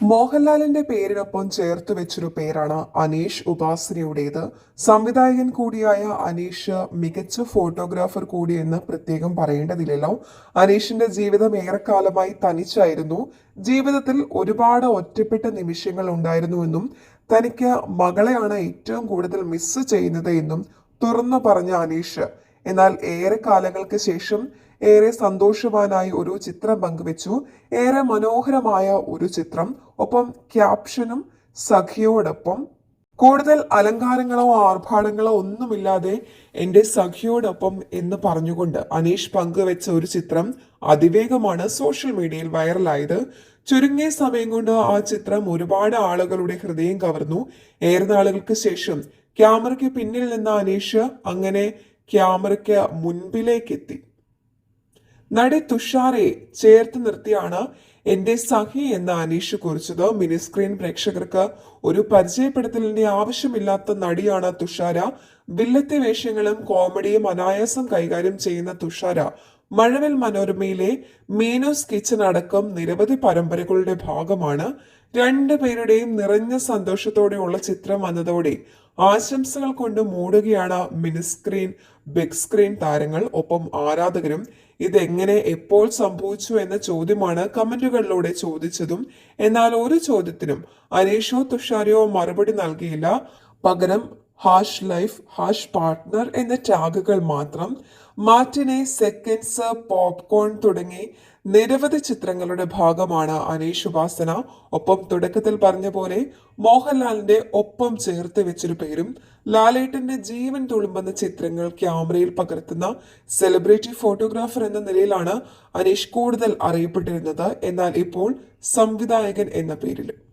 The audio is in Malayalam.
മോഹൻലാലിന്റെ പേരിനൊപ്പം ചേർത്ത് വെച്ചൊരു പേരാണ് അനീഷ് ഉപാസനയുടേത്. സംവിധായകൻ കൂടിയായ അനീഷ് മികച്ച ഫോട്ടോഗ്രാഫർ കൂടിയെന്ന് പ്രത്യേകം പറയേണ്ടതില്ലല്ലോ. അനീഷിന്റെ ജീവിതം ഏറെക്കാലമായി തനിച്ചായിരുന്നു. ജീവിതത്തിൽ ഒരുപാട് ഒറ്റപ്പെട്ട നിമിഷങ്ങൾ ഉണ്ടായിരുന്നുവെന്നും തനിക്ക് മകളെയാണ് ഏറ്റവും കൂടുതൽ മിസ് ചെയ്യുന്നത് എന്നും തുറന്നു പറഞ്ഞ അനീഷ്. എന്നാൽ ഏറെ കാലങ്ങൾക്ക് ശേഷം ഏറെ സന്തോഷവാനായി ഒരു ചിത്രം പങ്കുവച്ചു. ഏറെ മനോഹരമായ ഒരു ചിത്രം. ഒപ്പം ക്യാപ്ഷനും സഖിയോടൊപ്പം. കൂടുതൽ അലങ്കാരങ്ങളോ ആർഭാടങ്ങളോ ഒന്നുമില്ലാതെ എന്റെ സഖിയോടൊപ്പം എന്ന് പറഞ്ഞുകൊണ്ട് അനീഷ് പങ്കുവെച്ച ഒരു ചിത്രം അതിവേഗമാണ് സോഷ്യൽ മീഡിയയിൽ വൈറലായത്. ചുരുങ്ങിയ സമയം കൊണ്ട് ആ ചിത്രം ഒരുപാട് ആളുകളുടെ ഹൃദയം കവർന്നു. ഏറെ നാളുകൾക്ക് ശേഷം ക്യാമറയ്ക്ക് പിന്നിൽ നിന്ന അനീഷ് അങ്ങനെ ക്യാമറയ്ക്ക് മുൻപിലേക്ക് എത്തി നടി തുഷാറെ ചേർത്ത് നിർത്തിയാണ് എന്റെ സഖി എന്ന അനീഷ് കുറിച്ചത്. മിനി സ്ക്രീൻ പ്രേക്ഷകർക്ക് ഒരു പരിചയപ്പെടുത്തലിന്റെ ആവശ്യമില്ലാത്ത നടിയാണ് തുഷാര. വില്ലത്തെ വേഷങ്ങളും കോമഡിയും അനായാസം കൈകാര്യം ചെയ്യുന്ന തുഷാര. മഴവിൽ മനോരമയിലെ മീനോസ് കിച്ചൻ അടക്കം നിരവധി പരമ്പരകളുടെ ഭാഗമാണ്. രണ്ടുപേരുടെയും നിറഞ്ഞ സന്തോഷത്തോടെയുള്ള ചിത്രം വന്നതോടെ ആശംസകൾ കൊണ്ട് മൂടുകയാണ് മിനി സ്ക്രീൻ ബിഗ് സ്ക്രീൻ താരങ്ങൾ ഒപ്പം ആരാധകരും ഇതെങ്ങനെ എപ്പോൾ സംഭവിച്ചു എന്ന ചോദ്യമാണ് കമന്റുകളിലൂടെ ചോദിച്ചതും. എന്നാൽ ഒരു ചോദ്യത്തിനും അനീഷോ തുഷാരയോ മറുപടി നൽകിയില്ല. പകരം ഹാഷ് ലൈഫ് ഹാഷ് പാർട്ട്ണർ എന്ന ടാഗുകൾ മാത്രം മാറ്റിനെ സെക്കൻഡ്സ് പോപ്കോൺ തുടങ്ങി നിരവധി ചിത്രങ്ങളുടെ ഭാഗമാണ് അനീഷ് ഉപാസന ഒപ്പം തുടക്കത്തിൽ പറഞ്ഞ പോലെ മോഹൻലാലിന്റെ ഒപ്പം ചേർത്ത് വെച്ചൊരു പേരും ലാലേട്ടന്റെ ജീവൻ തുളുമ്പുന്ന ചിത്രങ്ങൾ ക്യാമറയിൽ പകർത്തുന്ന സെലിബ്രിറ്റി ഫോട്ടോഗ്രാഫർ എന്ന നിലയിലാണ് അനീഷ് കൂടുതൽ അറിയപ്പെട്ടിരുന്നത്. എന്നാൽ ഇപ്പോൾ സംവിധായകൻ എന്ന പേരിലും.